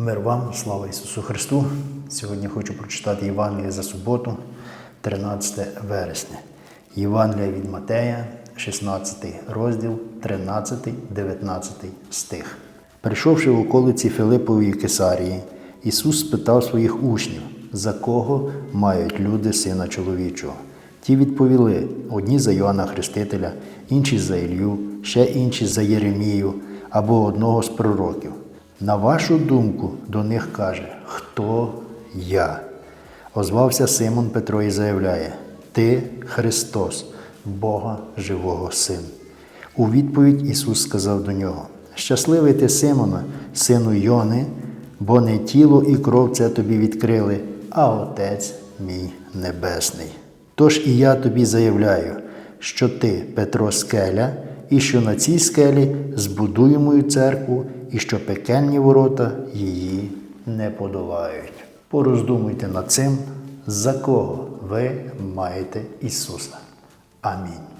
Мир вам, слава Ісусу Христу! Сьогодні хочу прочитати Євангеліє за суботу, 13 вересня. Євангелія від Матея, 16 розділ, 13-19 стих. Прийшовши в околиці Филипової Кесарії, Ісус спитав своїх учнів, за кого мають люди сина чоловічого. Ті відповіли: одні за Йоанна Хрестителя, інші за Ілью, ще інші за Єремію або одного з пророків. На вашу думку, до них каже, хто я? Озвався Симон Петро і заявляє: Ти Христос, Бога живого Син. У відповідь Ісус сказав до нього: Щасливий ти Симона, сину Йони, бо не тіло і кров це тобі відкрили, а Отець мій Небесний. Тож і я тобі заявляю, що ти, Петро Скеля, і що на цій скелі збудую мою церкву, і що пекельні ворота її не подолають. Пороздумуйте над цим, за кого ви маєте Ісуса. Амінь.